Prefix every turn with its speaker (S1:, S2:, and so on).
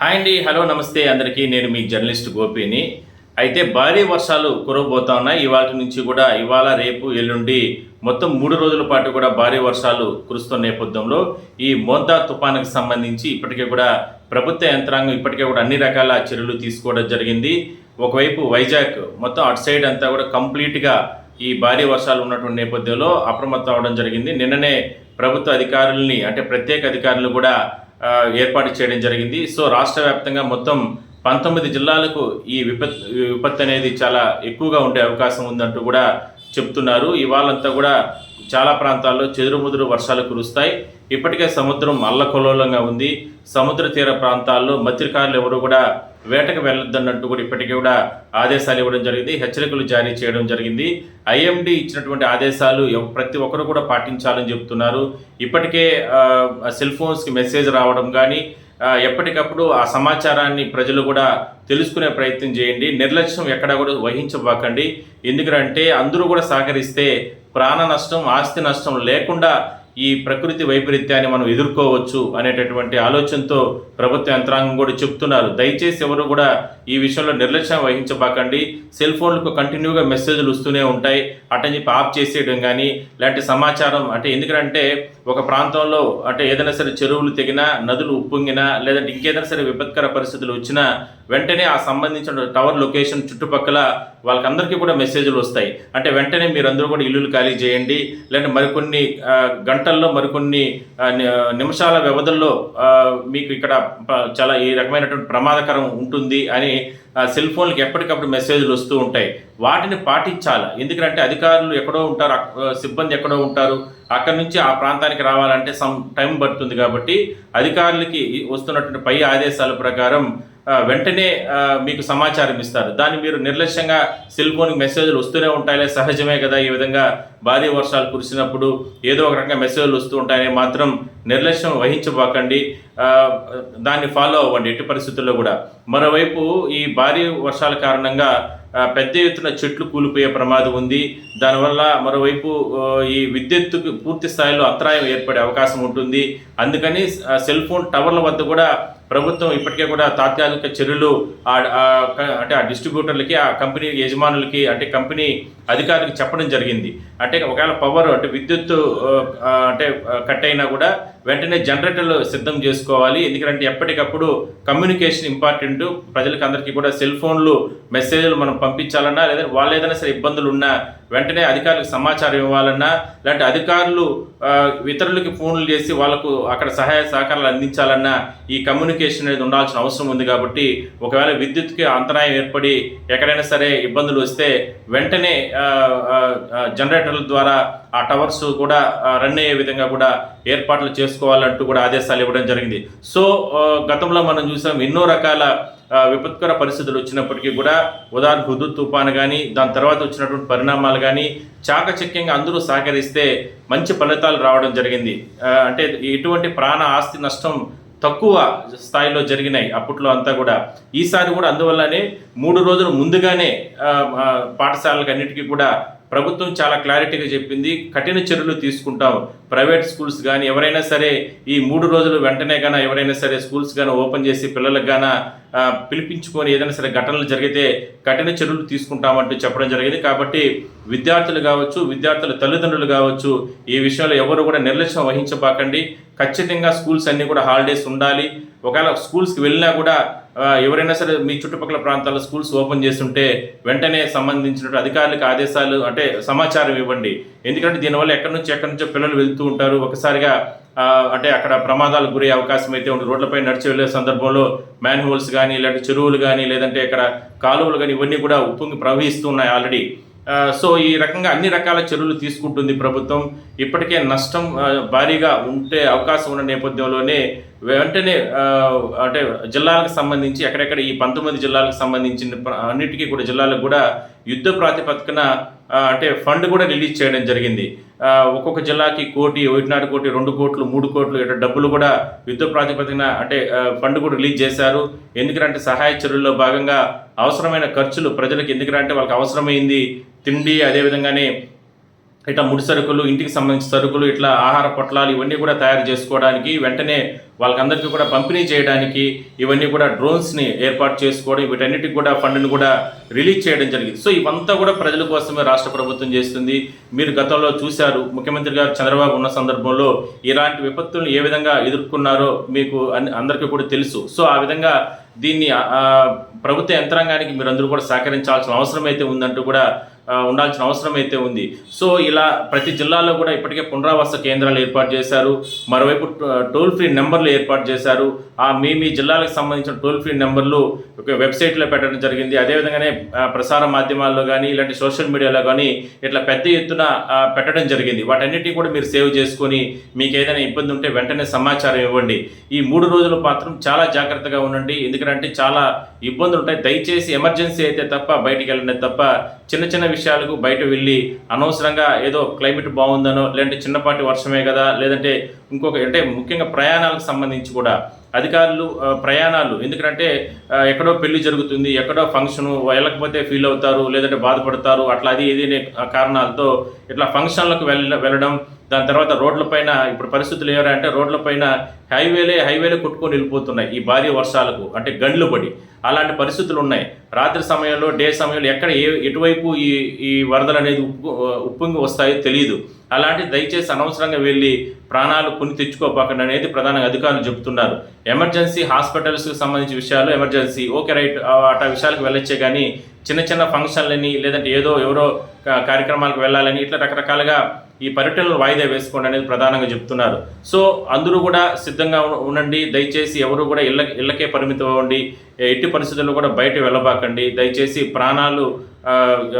S1: Hi అండి hello నమస్తే. అందరికీ నేను మీ జర్నలిస్ట్ గోపిని. అయితే భారీ వర్షాలు కురవబోతా ఉన్నాయి. ఇవాళ నుంచి కూడా ఇవాళ రేపు ఎల్లుండి మొత్తం మూడు రోజుల పాటు కూడా భారీ వర్షాలు కురుస్తున్న నేపథ్యంలో ఈ మోంతా తుఫానుకు సంబంధించి ఇప్పటికే కూడా ప్రభుత్వ యంత్రాంగం ఇప్పటికే కూడా అన్ని రకాల చర్యలు తీసుకోవడం జరిగింది. ఒకవైపు వైజాగ్ మొత్తం అటు సైడ్ అంతా కూడా కంప్లీట్గా ఈ భారీ వర్షాలు ఉన్నటువంటి నేపథ్యంలో అప్రమత్తం అవడం జరిగింది. నిన్ననే ప్రభుత్వ అధికారుల్ని అంటే ప్రత్యేక అధికారులు కూడా ఏర్పాటు చేయడం జరిగింది. సో రాష్ట్ర వ్యాప్తంగా మొత్తం పంతొమ్మిది జిల్లాలకు ఈ విపత్ విపత్తు అనేది చాలా ఎక్కువగా ఉండే అవకాశం ఉందంటూ కూడా చెప్తున్నారు. ఇవాళంతా కూడా చాలా ప్రాంతాల్లో చెదురుముదురు వర్షాలు కురుస్తాయి. ఇప్పటికే సముద్రం అల్లకొలోలంగా ఉంది. సముద్ర తీర ప్రాంతాల్లో మత్స్యకారులు ఎవరు కూడా వేటకు వెళ్ళొద్దన్నట్టు కూడా ఇప్పటికే కూడా ఆదేశాలు ఇవ్వడం జరిగింది. హెచ్చరికలు జారీ చేయడం జరిగింది. ఐఎండి ఇచ్చినటువంటి ఆదేశాలు ప్రతి ఒక్కరు కూడా పాటించాలని చెప్తున్నారు ఇప్పటికే సెల్ ఫోన్స్కి మెసేజ్ రావడం కానీ ఎప్పటికప్పుడు ఆ సమాచారాన్ని ప్రజలు కూడా తెలుసుకునే ప్రయత్నం చేయండి. నిర్లక్ష్యం ఎక్కడా కూడా వహించబాకండి. ఎందుకంటే అందరూ కూడా సహకరిస్తే ప్రాణ నష్టం ఆస్తి నష్టం లేకుండా ఈ ప్రకృతి వైపరీత్యాన్ని మనం ఎదుర్కోవచ్చు అనేటటువంటి ఆలోచనతో ప్రభుత్వ యంత్రాంగం కూడా చెప్తున్నారు. దయచేసి ఎవరు కూడా ఈ విషయంలో నిర్లక్ష్యం వహించబాకండి. సెల్ ఫోన్లకు కంటిన్యూగా మెసేజ్లు వస్తూనే ఉంటాయి. అటని చెప్పి ఆఫ్ చేసేయడం కానీ ఇలాంటి సమాచారం అంటే ఎందుకంటే ఒక ప్రాంతంలో అంటే ఏదైనా సరే చెరువులు తెగినా నదులు ఉప్పొంగినా లేదంటే ఇంకేదైనా సరే విపత్కర పరిస్థితులు వచ్చినా వెంటనే ఆ సంబంధించిన టవర్ లొకేషన్ చుట్టుపక్కల వాళ్ళకందరికీ కూడా మెసేజ్లు వస్తాయి. అంటే వెంటనే మీరందరూ కూడా ఇల్లులు ఖాళీ చేయండి. లేదంటే మరికొన్ని గంటల్లో మరికొన్ని నిమిషాల వ్యవధుల్లో మీకు ఇక్కడ చాలా ఈ రకమైనటువంటి ప్రమాదకరం ఉంటుంది అని సెల్ ఫోన్లకు ఎప్పటికప్పుడు మెసేజ్లు వస్తూ ఉంటాయి. వాటిని పాటించాలి? ఎందుకంటే అధికారులు ఎక్కడో ఉంటారు సిబ్బంది ఎక్కడో ఉంటారు. అక్కడి నుంచి ఆ ప్రాంతానికి రావాలంటే సమ్ టైం పడుతుంది కాబట్టి అధికారులకి వస్తున్నటువంటి పై ఆదేశాల ప్రకారం వెంటనే మీకు సమాచారం ఇస్తారు. దాన్ని మీరు నిర్లక్ష్యంగా సెల్ ఫోన్కి మెసేజ్లు వస్తూనే ఉంటాయిలే. సహజమే కదా ఈ విధంగా భారీ వర్షాలు కురిసినప్పుడు ఏదో ఒక రకంగా మెసేజ్లు వస్తూ ఉంటాయని మాత్రం నిర్లక్ష్యం వహించబాకండి. దాన్ని ఫాలో అవ్వండి ఎట్టి పరిస్థితుల్లో కూడా. మరోవైపు ఈ భారీ వర్షాల కారణంగా పెద్ద ఎత్తున చెట్లు కూలిపోయే ప్రమాదం ఉంది. దానివల్ల మరోవైపు ఈ విద్యుత్తుకు పూర్తి స్థాయిలో అంతరాయం ఏర్పడే అవకాశం ఉంటుంది. అందుకని సెల్ ఫోన్ టవర్ల వద్ద కూడా ప్రభుత్వం ఇప్పటికే కూడా తాత్కాలిక చర్యలు అంటే ఆ డిస్ట్రిబ్యూటర్లకి ఆ కంపెనీ యజమానులకి అంటే కంపెనీ అధికారులకు చెప్పడం జరిగింది. అంటే ఒకవేళ పవర్ అంటే విద్యుత్ అంటే కట్ అయినా కూడా వెంటనే జనరేటర్లు సిద్ధం చేసుకోవాలి. ఎందుకంటే ఎప్పటికప్పుడు కమ్యూనికేషన్ ఇంపార్టెంట్. ప్రజలకు అందరికీ కూడా సెల్ ఫోన్లు మెసేజ్లు మనం పంపించాలన్నా లేదా వాళ్ళు ఏదైనా సరే ఇబ్బందులు ఉన్నా వెంటనే అధికారులకు సమాచారం ఇవ్వాలన్నా లేదంటే అధికారులు ఇతరులకి ఫోన్లు చేసి వాళ్ళకు అక్కడ సహాయ సహకారాలు అందించాలన్నా ఈ కమ్యూనికేషన్ అనేది ఉండాల్సిన అవసరం ఉంది కాబట్టి ఒకవేళ విద్యుత్కి అంతరాయం ఏర్పడి ఎక్కడైనా సరే ఇబ్బందులు వస్తే వెంటనే జనరేటర్ల ద్వారా ఆ టవర్స్ కూడా రన్ అయ్యే విధంగా కూడా ఏర్పాట్లు చేసుకోవాలంటూ కూడా ఆదేశాలు ఇవ్వడం జరిగింది. సో గతంలో మనం చూసాం ఎన్నో రకాల విపత్కర పరిస్థితులు వచ్చినప్పటికీ కూడా ఉదాహరణ హుదు తుఫాను కానీ దాని తర్వాత వచ్చినటువంటి పరిణామాలు కానీ చాకచక్యంగా అందరూ సహకరిస్తే మంచి ఫలితాలు రావడం జరిగింది. అంటే ఎటువంటి ప్రాణ ఆస్తి నష్టం తక్కువ స్థాయిలో జరిగినాయి అప్పట్లో అంతా కూడా. ఈసారి కూడా అందువల్లనే మూడు రోజులు ముందుగానే పాఠశాలకు అన్నిటికీ కూడా ప్రభుత్వం చాలా క్లారిటీగా చెప్పింది కఠిన చర్యలు తీసుకుంటాం. ప్రైవేట్ స్కూల్స్ కానీ ఎవరైనా సరే ఈ మూడు రోజులు వెంటనే కానీ ఎవరైనా సరే స్కూల్స్ కానీ ఓపెన్ చేసి పిల్లలకు కానీ పిలిపించుకొని ఏదైనా సరే ఘటనలు జరిగితే కఠిన చర్యలు తీసుకుంటామంటూ చెప్పడం జరిగింది. కాబట్టి విద్యార్థులు కావచ్చు విద్యార్థుల తల్లిదండ్రులు కావచ్చు ఈ విషయంలో ఎవరు కూడా నిర్లక్ష్యం వహించబాకండి. ఖచ్చితంగా స్కూల్స్ అన్నీ కూడా హాలిడేస్ ఉండాలి. ఒకవేళ స్కూల్స్కి వెళ్ళినా కూడా ఎవరైనా సరే మీ చుట్టుపక్కల ప్రాంతాల్లో స్కూల్స్ ఓపెన్ చేస్తుంటే వెంటనే సంబంధించిన అధికారులకు ఆదేశాలు అంటే సమాచారం ఇవ్వండి. ఎందుకంటే దీనివల్ల ఎక్కడి నుంచి ఎక్కడి నుంచో పిల్లలు వెళ్తూ ఉంటారు. ఒకసారిగా అంటే అక్కడ ప్రమాదాలకు గురే అవకాశం అయితే ఉంటుంది. రోడ్లపై నడిచి వెళ్ళే సందర్భంలో మ్యాన్ హోల్స్ కానీ ఇలాంటి చెరువులు కానీ లేదంటే ఇక్కడ కాలువలు కానీ ఇవన్నీ కూడా ఉప్పొంగి ప్రవహిస్తున్నాయి ఆల్రెడీ. సో ఈ రకంగా అన్ని రకాల చర్యలు తీసుకుంటుంది ప్రభుత్వం. ఇప్పటికే నష్టం భారీగా ఉంటే అవకాశం ఉన్న నేపథ్యంలోనే వెంటనే అంటే జిల్లాలకు సంబంధించి ఎక్కడెక్కడ ఈ పంతొమ్మిది జిల్లాలకు సంబంధించిన అన్నిటికీ కూడా జిల్లాలకు కూడా యుద్ధ ప్రాతిపదికన అంటే ఫండ్ కూడా రిలీజ్ చేయడం జరిగింది. ఒక్కొక్క జిల్లాకి కోటి ఒకటిన్నర కోటి రెండు కోట్లు మూడు కోట్లు ఇటు డబ్బులు కూడా విద్యుత్ ప్రాతిపదికన అంటే ఫండ్ కూడా రిలీజ్ చేశారు. ఎందుకంటే సహాయ చర్యల్లో భాగంగా అవసరమైన ఖర్చులు ప్రజలకు ఎందుకంటే వాళ్ళకి అవసరమైంది. తిండి అదేవిధంగానే ఇట్లా ముడి సరుకులు ఇంటికి సంబంధించిన సరుకులు ఇట్లా ఆహార పొట్లాలు ఇవన్నీ కూడా తయారు చేసుకోవడానికి వెంటనే వాళ్ళకందరికీ కూడా పంపిణీ చేయడానికి ఇవన్నీ కూడా డ్రోన్స్ని ఏర్పాటు చేసుకోవడం వీటన్నిటికి కూడా ఫండ్ని కూడా రిలీజ్ చేయడం జరిగింది. సో ఇవంతా కూడా ప్రజల కోసమే రాష్ట్ర ప్రభుత్వం చేస్తుంది. మీరు గతంలో చూశారు ముఖ్యమంత్రి గారు చంద్రబాబు ఉన్న సందర్భంలో ఇలాంటి విపత్తులను ఏ విధంగా ఎదుర్కొన్నారో మీకు అన్ని- అందరికీ కూడా తెలుసు. సో ఆ విధంగా దీన్ని ప్రభుత్వ యంత్రాంగానికి మీరందరూ కూడా సహకరించాల్సిన అవసరం అయితే ఉందంటూ కూడా ఉండాల్సిన అవసరం అయితే ఉంది. సో ఇలా ప్రతి జిల్లాలో కూడా ఇప్పటికే పునరావాస కేంద్రాలు ఏర్పాటు చేశారు. మరోవైపు టోల్ ఫ్రీ నెంబర్లు ఏర్పాటు చేశారు. ఆ మీ మీ జిల్లాలకు సంబంధించిన టోల్ ఫ్రీ నెంబర్లు ఒక వెబ్సైట్లో పెట్టడం జరిగింది. అదేవిధంగానే ప్రసార మాధ్యమాల్లో కానీ ఇలాంటి సోషల్ మీడియాలో కానీ ఇట్లా పెద్ద ఎత్తున పెట్టడం జరిగింది. వాటన్నిటిని కూడా మీరు సేవ్ చేసుకొని మీకు ఏదైనా ఇబ్బంది ఉంటే వెంటనే సమాచారం ఇవ్వండి. ఈ మూడు రోజులు మాత్రం చాలా జాగ్రత్తగా ఉండండి. ఎందుకంటే చాలా ఇబ్బందులు ఉంటాయి. దయచేసి ఎమర్జెన్సీ అయితే తప్ప బయటికి వెళ్ళండి తప్ప చిన్న చిన్న విషయాలకు బయట వెళ్ళి అనవసరంగా ఏదో క్లైమేట్ బాగుందనో లేదంటే చిన్నపాటి వర్షమే కదా లేదంటే ఇంకొక అంటే ముఖ్యంగా ప్రయాణాలకు సంబంధించి కూడా అధికారులు ప్రయాణాలు. ఎందుకంటే ఎక్కడో పెళ్ళి జరుగుతుంది ఎక్కడో ఫంక్షను వెళ్ళకపోతే ఫీల్ అవుతారు లేదంటే బాధపడతారు అట్లా అది ఇది కారణాలతో ఇట్లా ఫంక్షన్లకు వెళ్ళ వెళ్ళడం దాని తర్వాత రోడ్లపైన ఇప్పుడు పరిస్థితులు ఏవరా అంటే రోడ్లపైన హైవేలే హైవేలే కొట్టుకొని వెళ్ళిపోతున్నాయి ఈ భారీ వర్షాలకు అంటే గండ్లు పడి. అలాంటి పరిస్థితులు ఉన్నాయి. రాత్రి సమయంలో డే సమయంలో ఎక్కడ ఏ ఎటువైపు ఈ ఈ వరదలు అనేది ఉప్పు ఉప్పొంగి వస్తాయో తెలియదు అలాంటి దయచేసి అనవసరంగా వెళ్ళి ప్రాణాలు కొని తెచ్చుకోపాకండి అనేది ప్రధానంగా అధికారులు చెబుతున్నారు. ఎమర్జెన్సీ హాస్పిటల్స్కి సంబంధించిన విషయాలు ఎమర్జెన్సీ ఓకే రైట్ అటా విషయాలకు వెళ్ళొచ్చే కానీ చిన్న చిన్న ఫంక్షన్లని లేదంటే ఏదో ఎవరో కార్యక్రమాలకు వెళ్ళాలని ఇట్లా రకరకాలుగా ఈ పర్యటనలు వాయిదా వేసుకోండి అనేది ప్రధానంగా చెప్తున్నారు. సో అందరూ కూడా సిద్ధంగా ఉండండి. దయచేసి ఎవరు కూడా ఇళ్ళ ఇళ్ళకే పరిమితం అవ్వండి ఎట్టి పరిస్థితుల్లో కూడా బయట వెళ్ళబాకండి. దయచేసి ప్రాణాలు